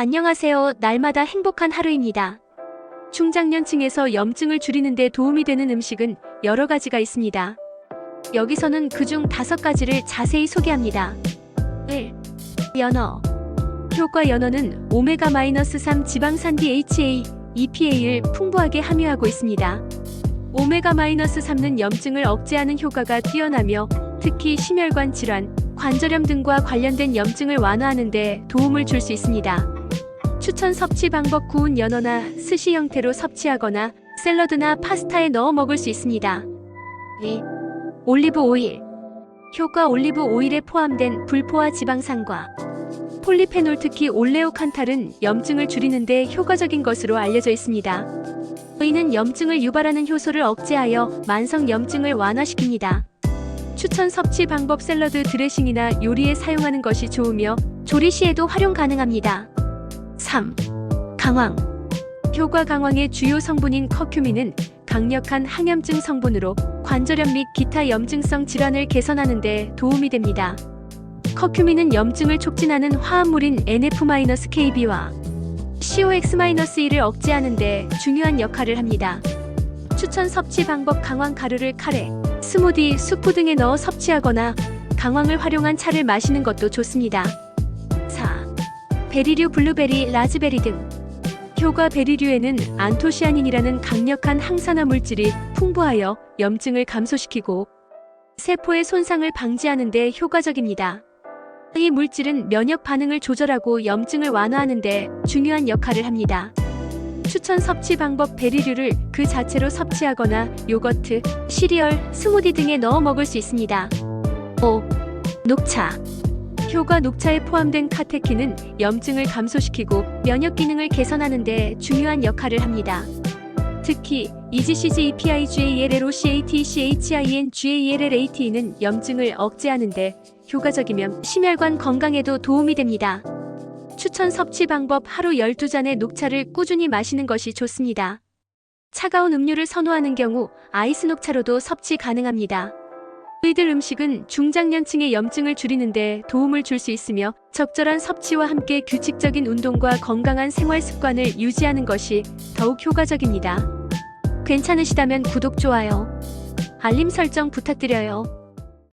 안녕하세요. 날마다 행복한 하루입니다. 중장년층에서 염증을 줄이는 데 도움이 되는 음식은 여러 가지가 있습니다. 여기서는 그중 다섯 가지를 자세히 소개합니다. 1. 연어. 효과 연어는 오메가-3 지방산 DHA, EPA를 풍부하게 함유하고 있습니다. 오메가-3는 염증을 억제하는 효과가 뛰어나며 특히 심혈관 질환, 관절염 등과 관련된 염증을 완화하는 데 도움을 줄 수 있습니다. 추천 섭취 방법 구운 연어나 스시 형태로 섭취하거나 샐러드나 파스타에 넣어 먹을 수 있습니다. 2. 올리브 오일. 효과 올리브 오일에 포함된 불포화 지방산과 폴리페놀 특히 올레오칸탈은 염증을 줄이는데 효과적인 것으로 알려져 있습니다. 이는 염증을 유발하는 효소를 억제하여 만성 염증을 완화시킵니다. 추천 섭취 방법 샐러드 드레싱이나 요리에 사용하는 것이 좋으며 조리 시에도 활용 가능합니다. 3. 강황. 효과 강황의 주요 성분인 커큐민은 강력한 항염증 성분으로 관절염 및 기타 염증성 질환을 개선하는 데 도움이 됩니다. 커큐민은 염증을 촉진하는 화합물인 NF-KB와 COX-1을 억제하는 데 중요한 역할을 합니다. 추천 섭취 방법 강황 가루를 카레, 스무디, 수프 등에 넣어 섭취하거나 강황을 활용한 차를 마시는 것도 좋습니다. 4. 베리류 블루베리, 라즈베리 등 효과 베리류에는 안토시아닌이라는 강력한 항산화 물질이 풍부하여 염증을 감소시키고 세포의 손상을 방지하는 데 효과적입니다. 이 물질은 면역 반응을 조절하고 염증을 완화하는 데 중요한 역할을 합니다. 추천 섭취 방법 베리류를 그 자체로 섭취하거나 요거트, 시리얼, 스무디 등에 넣어 먹을 수 있습니다. 5. 녹차. 효과 녹차에 포함된 카테킨은 염증을 감소시키고 면역 기능을 개선하는 데 중요한 역할을 합니다. 특히 EGCG, EPI, GALL, OCAT, CHIN, GALLAT는 염증을 억제하는 데 효과적이며 심혈관 건강에도 도움이 됩니다. 추천 섭취 방법 하루 12잔의 녹차를 꾸준히 마시는 것이 좋습니다. 차가운 음료를 선호하는 경우 아이스 녹차로도 섭취 가능합니다. 이들 음식은 중장년층의 염증을 줄이는데 도움을 줄 수 있으며 적절한 섭취와 함께 규칙적인 운동과 건강한 생활 습관을 유지하는 것이 더욱 효과적입니다. 괜찮으시다면 구독, 좋아요, 알림 설정 부탁드려요.